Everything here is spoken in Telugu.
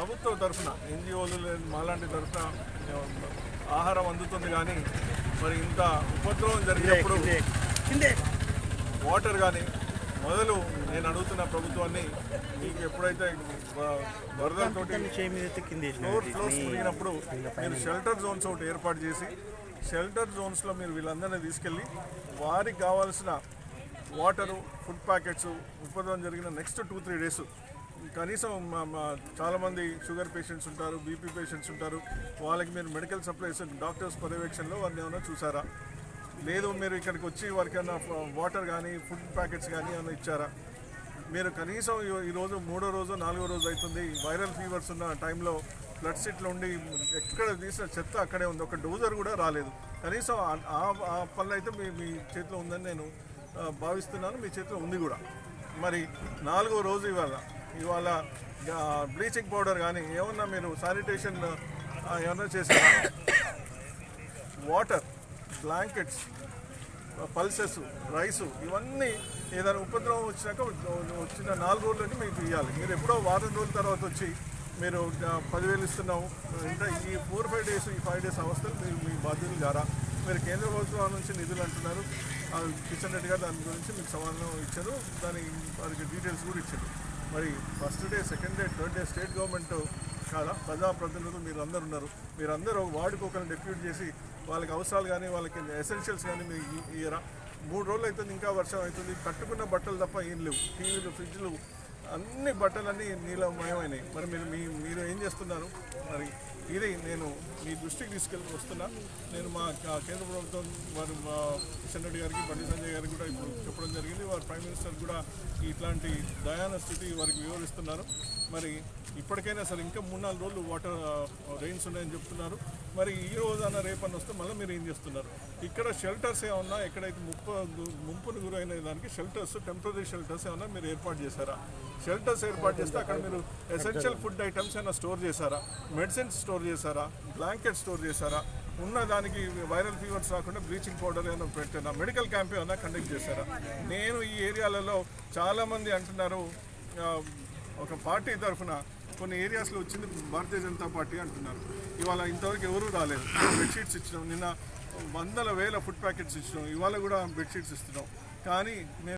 ప్రభుత్వం తరఫున ఎన్జిఓలు మాలాంటి తరఫున ఆహారం అందుతుంది కానీ మరి ఇంత ఉపద్రవం జరిగినప్పుడు వాటర్ కానీ మొదలు నేను అడుగుతున్న ప్రభుత్వాన్ని మీకు ఎప్పుడైతే వ- వరదలతోటి ఫ్లోర్ ఫ్లోర్స్ మునిగినప్పుడు మీరు షెల్టర్ జోన్స్ ఒకటి ఏర్పాటు చేసి షెల్టర్ జోన్స్లో మీరు వీళ్ళందరినీ తీసుకెళ్ళి వారికి కావాల్సిన వాటరు ఫుడ్ ప్యాకెట్స్ ఉపద్రవం జరిగిన నెక్స్ట్ టూ త్రీ డేస్ కనీసం మా- మా చాలామంది షుగర్ పేషెంట్స్ ఉంటారు బీపీ పేషెంట్స్ ఉంటారు. వాళ్ళకి మీరు మెడికల్ సప్లైస్ డాక్టర్స్ పర్యవేక్షణలో వారిని ఏమైనా చూసారా? లేదు మీరు ఇక్కడికి వచ్చి వారికి ఏమైనా వాటర్ కానీ ఫుడ్ ప్యాకెట్స్ కానీ ఏమైనా ఇచ్చారా? మీరు కనీసం ఈరోజు మూడో రోజు నాలుగో రోజు అవుతుంది. వైరల్ ఫీవర్స్ ఉన్న టైంలో బ్లడ్ సిట్లో ఉండి ఎక్కడ తీసిన చెత్త అక్కడే ఉంది. ఒక డోజర్ కూడా రాలేదు. కనీసం ఆ- ఆ- పనులు అయితే మీ మీ చేతిలో ఉందని నేను భావిస్తున్నాను. మీ చేతిలో ఉంది కూడా. మరి నాలుగో రోజు ఇవాళ ఇవాళ బ్లీచింగ్ పౌడర్ కానీ ఏమన్నా మీరు శానిటేషన్ ఏమన్నా చేశారా? వాటర్ బ్లాంకెట్స్ పల్సెస్ రైసు ఇవన్నీ ఏదైనా ఉపద్రవం వచ్చినాక వచ్చిన నాలుగు రోజులకి మీకు ఇవ్వాలి మీరు ఎప్పుడో వారం రోజుల తర్వాత వచ్చి మీరు పదివేలు ఇస్తున్నాము ఇంకా ఈ ఫోర్ ఫైవ్ డేస్ ఈ ఫైవ్ డేస్ అవస్థలు మీరు మీ బాధ్యతలు ద్వారా మీరు కేంద్ర ప్రభుత్వం నుంచి నిధులు అంటున్నారు. కిషన్ రెడ్డి గారు దాని గురించి మీకు సమాధానం ఇచ్చారు. దాని వారికి డీటెయిల్స్ కూడా ఇచ్చారు. మరి first day second day third day state government కాదా ప్రజాప్రతినిధులు మీరు అందరు ఉన్నారు. మీరందరూ వార్డుకు ఒకరిని డెప్యూట్ చేసి వాళ్ళకి అవసరాలు కానీ వాళ్ళకి ఎసెన్షియల్స్ కానీ మీరు ఇయ్యరా మూడు రోజులు అవుతుంది ఇంకా వర్షం అవుతుంది. కట్టుకున్న బట్టలు తప్ప ఏం లేవు. టీవీలు ఫ్రిడ్జ్లు అన్ని బట్టలన్నీ నీలమయమైనాయి. మరి మీరు మీ మీరు ఏం చేస్తున్నారు? మరి ఇది నేను మీ దృష్టికి తీసుకెళ్ళి వస్తున్నా. నేను మా కేంద్ర ప్రభుత్వం వారు మా కిషన్ రెడ్డి గారికి బండి సంజయ్ గారికి కూడా ఇప్పుడు చెప్పడం జరిగింది. వారు ప్రైమ్ మినిస్టర్ కూడా ఇట్లాంటి దయాన స్థితి వారికి వివరిస్తున్నారు. మరి ఇప్పటికైనా సరే ఇంకా మూడు నాలుగు రోజులు వాటర్ రెయిన్స్ ఉన్నాయని చెప్తున్నారు. మరి ఈ రోజు అన్న రేపన్న వస్తే మళ్ళీ మీరు ఏం చేస్తున్నారు? ఇక్కడ షెల్టర్స్ ఏమన్నా ఎక్కడైతే ముప్పు ముంపును గురైన దానికి షెల్టర్స్ టెంపరీ షెల్టర్స్ ఏమన్నా మీరు ఏర్పాటు చేశారా? షెల్టర్స్ ఏర్పాటు చేస్తే అక్కడ మీరు ఎసెన్షియల్ ఫుడ్ ఐటమ్స్ ఏమైనా స్టోర్ చేశారా? మెడిసిన్స్ స్టోర్ చేశారా? బ్లాంకెట్ స్టోర్ చేశారా? ఉన్న దానికి వైరల్ ఫీవర్స్ రాకుండా బ్లీచింగ్ పౌడర్ ఏమైనా పెట్టారా? మెడికల్ క్యాంప్ ఏమైనా కండక్ట్ చేశారా? నేను ఈ ఏరియాలలో చాలామంది అంటున్నారు ఒక పార్టీ తరఫున కొన్ని ఏరియాస్లో వచ్చింది భారతీయ జనతా పార్టీ అంటున్నారు. ఇవాళ ఇంతవరకు ఎవరూ రాలేదు. బెడ్షీట్స్ ఇచ్చినాం. నిన్న వందల వేల ఫుడ్ ప్యాకెట్స్ ఇచ్చినాం. ఇవాళ కూడా బెడ్షీట్స్ ఇస్తున్నాం. కానీ మేము